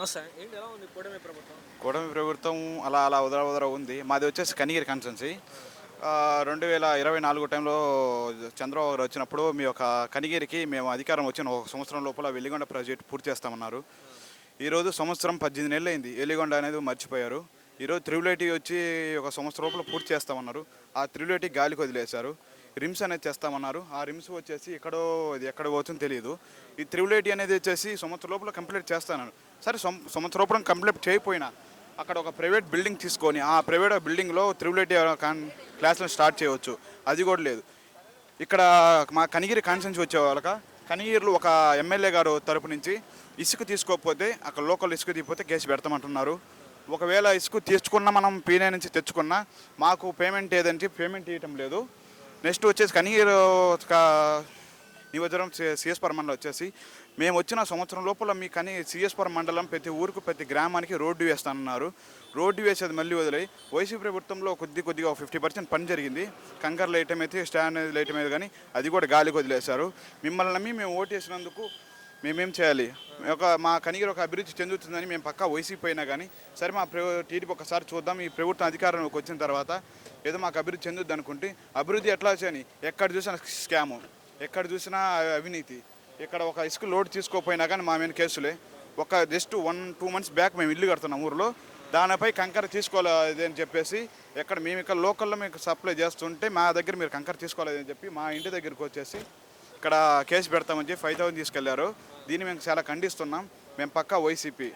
నమస్తే ఏంటి ఎలా ఉంది కూటమి ప్రభుత్వం? కూటమి ప్రభుత్వం అలా అలా ఉదర ఉదర ఉంది. మాది వచ్చేసి కనిగిరి కన్సెన్సీ రెండు వేల ఇరవై నాలుగు టైంలో చంద్రబాబు గారు వచ్చినప్పుడు మీ యొక్క కనిగిరికి మేము అధికారం వచ్చిన ఒక సంవత్సరం లోపల వెలిగొండ ప్రాజెక్ట్ పూర్తి చేస్తామన్నారు. ఈరోజు సంవత్సరం పద్దెనిమిది నెలలు అయింది. వెలిగొండ అనేది మర్చిపోయారు. ఈరోజు త్రిబులైటీ వచ్చి ఒక సంవత్సరం లోపల పూర్తి చేస్తామన్నారు. ఆ త్రిబుల్ గాలికి వదిలేశారు. రిమ్స్ అనేది చేస్తామన్నారు. ఆ రిమ్స్ వచ్చేసి ఎక్కడో ఇది ఎక్కడ పోతుందో తెలియదు ఈ త్రిబుల్ త్రిబులైటీ అనేది వచ్చేసి సంవత్సరం లోపల కంప్లీట్ చేస్తాను సరే సం- సంవత్సరం లోపల కంప్లీట్ చేయకపోయినా అక్కడ ఒక ప్రైవేట్ బిల్డింగ్ తీసుకొని ఆ ప్రైవేట్ బిల్డింగ్లో త్రిబులైటీ కాన్ క్లాసులను స్టార్ట్ చేయవచ్చు అది కూడా లేదు. ఇక్కడ మా కనిగిరి కాన్సెన్స్ వచ్చే వాళ్ళక కనిగిరిలో ఒక ఎమ్మెల్యే గారు తరపు నుంచి ఇసుక తీసుకోకపోతే అక్కడ లోకల్ ఇసుక తీయకపోతే కేసు పెడతామంటున్నారు. ఒకవేళ ఇసుక తీసుకున్నా మనం పీనే నుంచి తెచ్చుకున్నా మాకు పేమెంట్ ఏదంటే పేమెంట్ ఇవ్వటం లేదు. నెక్స్ట్ వచ్చేసి కనిగిరి నియోజకవర్గం సిఎస్ మండలం వచ్చేసి మేము వచ్చిన సంవత్సరం లోపల మీ కని సిఎస్పురం మండలం ప్రతి ఊరికి ప్రతి గ్రామానికి రోడ్డు వేస్తానన్నారు. రోడ్డు వేసేది మళ్ళీ వదిలే వైసీపీ ప్రభుత్వంలో కొద్ది కొద్దిగా ఫిఫ్టీ పర్సెంట్ పని జరిగింది. కంకర్ లేయటం అయితే స్టాండ్ లైటం అయితే కానీ అది కూడా గాలికి వదిలేశారు. మిమ్మల్ని నమ్మి మేము ఓటేసినందుకు మేమేం చేయాలి? ఒక మా కనిగిరి ఒక అభివృద్ధి చెందుతుందని మేము పక్కా వైసీపీ అయినా కానీ సరే మా ప్ర టీడీపీ ఒకసారి చూద్దాం ఈ ప్రభుత్వం అధికారంలోకి వచ్చిన తర్వాత ఏదో మాకు అభివృద్ధి చెందుద్ది అనుకుంటే అభివృద్ధి ఎట్లా చేయని? ఎక్కడ చూసినా స్కాము ఎక్కడ చూసినా అవినీతి ఇక్కడ ఒక ఇసుక లోడ్ తీసుకోపోయినా కానీ మా మీద కేసులే. ఒక just one two months back మేము ఇల్లు కడుతున్నాం ఊర్లో దానిపై కంకర తీసుకోలేదు అని చెప్పేసి ఎక్కడ మేము ఇక్కడ లోకల్లో మీకు సప్లై చేస్తుంటే మా దగ్గర మీరు కంకర తీసుకోలేదని చెప్పి మా ఇంటి దగ్గరికి వచ్చేసి ఇక్కడ కేసు పెడతామని చెప్పి ఫైవ్ థౌసండ్ తీసుకెళ్ళారు. దీన్ని మేము చాలా ఖండిస్తున్నాం. మేము పక్కా వైసీపీ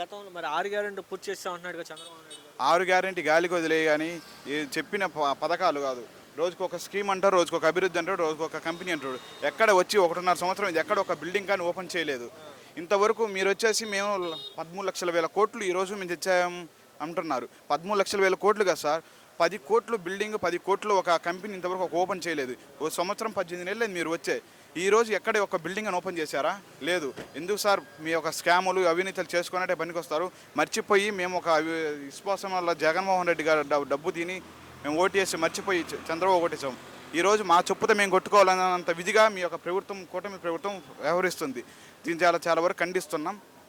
గతంలో మరి ఆరు గ్యారెంటీ పూర్తి చేస్తా ఉంటున్నాడు కదా చంద్రబాబు నాయుడు గారు? ఆరు గ్యారెంటీ గాలికి వదిలే కానీ చెప్పిన ప- పథకాలు కాదు. రోజుకు ఒక స్కీమ్ అంటారు రోజుకు ఒక అభివృద్ధి అంటారు రోజుకు ఒక కంపెనీ అంటారు. ఎక్కడ వచ్చి ఒకటిన్నర సంవత్సరం ఇది ఎక్కడ ఒక బిల్డింగ్ కానీ ఓపెన్ చేయలేదు. ఇంతవరకు మీరు వచ్చేసి మేము పదమూడు లక్షల వేల కోట్లు ఈరోజు మేము తెచ్చాం అంటున్నారు. పదమూడు లక్షల వేల కోట్లు కదా సార్? పది కోట్లు బిల్డింగ్ పది కోట్లు ఒక కంపెనీ ఇంతవరకు ఒక ఓపెన్ చేయలేదు. ఓ సంవత్సరం పద్దెనిమిది నెలలు మీరు వచ్చే. ఈ రోజు ఎక్కడ ఒక బిల్డింగ్ అని ఓపెన్ చేశారా? లేదు. ఎందుకు సార్? మీ యొక్క స్కాములు అవినీతులు చేసుకున్నట్టే పనికి వస్తారు మర్చిపోయి మేము ఒక విశ్వాసం వల్ల జగన్మోహన్ రెడ్డి గారు డబ్బు- తిని మేము ఓటేసి మర్చిపోయి చంద్రబాబు ఓటేసాం ఈ రోజు మా చొప్పుతో మేము కొట్టుకోవాలన్నంత విధిగా మీ యొక్క ప్రభుత్వం కూటమి ప్రభుత్వం వ్యవహరిస్తుంది. దీని చాలా చాలా వరకు ఖండిస్తున్నాం.